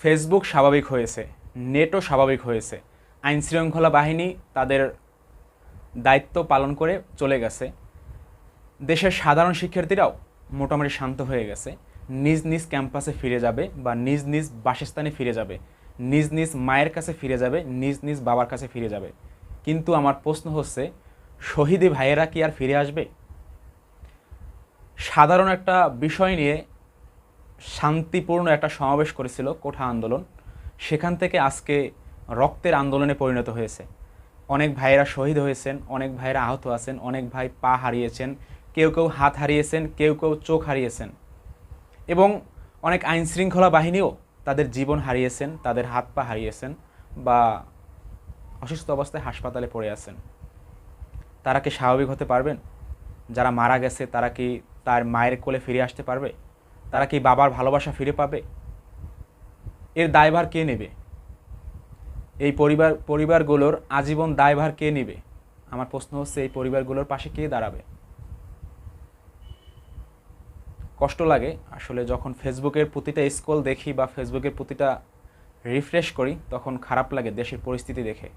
Facebook স্বাভাবিক হয়েছে, নেটও স্বাভাবিক হয়েছে। আইন শৃঙ্খলা বাহিনী তাদের দায়িত্ব পালন করে চলে গেছে। দেশের সাধারণ শিক্ষার্থীরাও মোটামুটি শান্ত হয়ে গেছে। নিজ নিজ ক্যাম্পাসে ফিরে যাবে বা নিজ নিজ বাসস্থানে ফিরে যাবে। নিজ নিজ মায়ের কাছে ফিরে যাবে, নিজ নিজ বাবার কাছে ফিরে যাবে। কিন্তু আমার প্রশ্ন হচ্ছে, শহীদি ভাইয়েরা কি আর ফিরে আসবে? সাধারণ একটা বিষয় নিয়ে শান্তিপূর্ণ একটা সমাবেশ করেছিল কোঠা আন্দোলন। সেখান থেকে আজকে রক্তের আন্দোলনে পরিণত হয়েছে। অনেক ভাইয়েরা শহীদ হয়েছেন, অনেক ভাইয়েরা আহত আছেন, অনেক ভাই পা হারিয়েছেন, কেউ কেউ হাত হারিয়েছেন, কেউ কেউ চোখ হারিয়েছেন। এবং অনেক আইন শৃঙ্খলা বাহিনীও তাদের জীবন হারিয়েছেন, তাদের হাত পা হারিয়েছেন বা অসুস্থ অবস্থায় হাসপাতালে পড়ে আছেন। তারা কি স্বাভাবিক হতে পারবেন? যারা মারা গেছে তারা কি তার মায়ের কোলে ফিরে আসতে পারবে? তারা কি বাবার ভালোবাসা ফিরে পাবে? এর দায়ভার কে নেবে? এই পরিবার, পরিবারগুলোর আজীবন দায়ভার কে নেবে? আমার প্রশ্ন হচ্ছে, এই পরিবারগুলোর পাশে কে দাঁড়াবে? কষ্ট লাগে। আসলে যখন ফেসবুকের প্রতিটা স্কল দেখি বা ফেসবুকের প্রতিটা রিফ্রেশ করি, তখন খারাপ লাগে দেশের পরিস্থিতি দেখে।